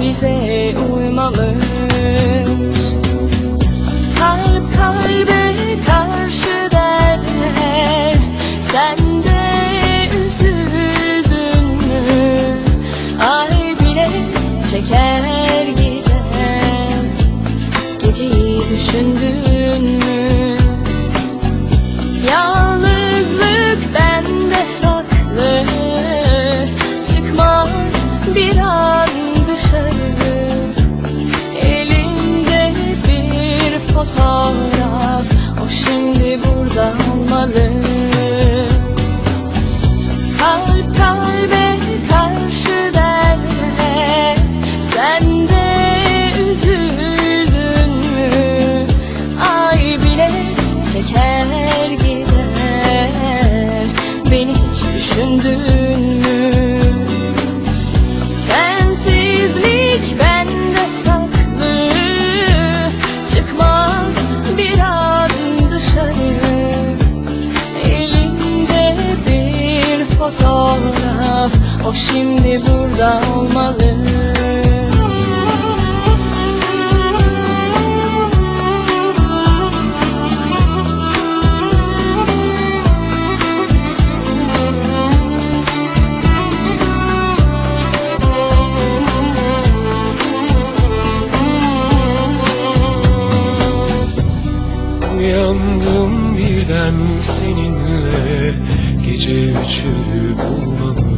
bize uymamış. Kalp kalbe karşı derler Sen de üzüldün mü? Ay bile çeker gider. Geceyi düşündün mü? Yalnızlık fotoğraf O şimdi burada O şimdi burada olmalı. Uyandım birden seninle. Gece üçü bulmamış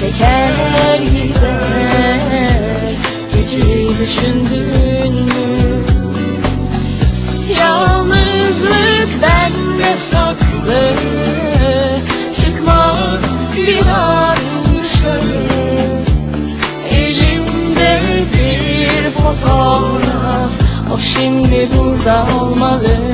çeker gider Geceyi düşündün mü? Yalnızlık bende saklı Çıkmaz bir an bir fotoğraf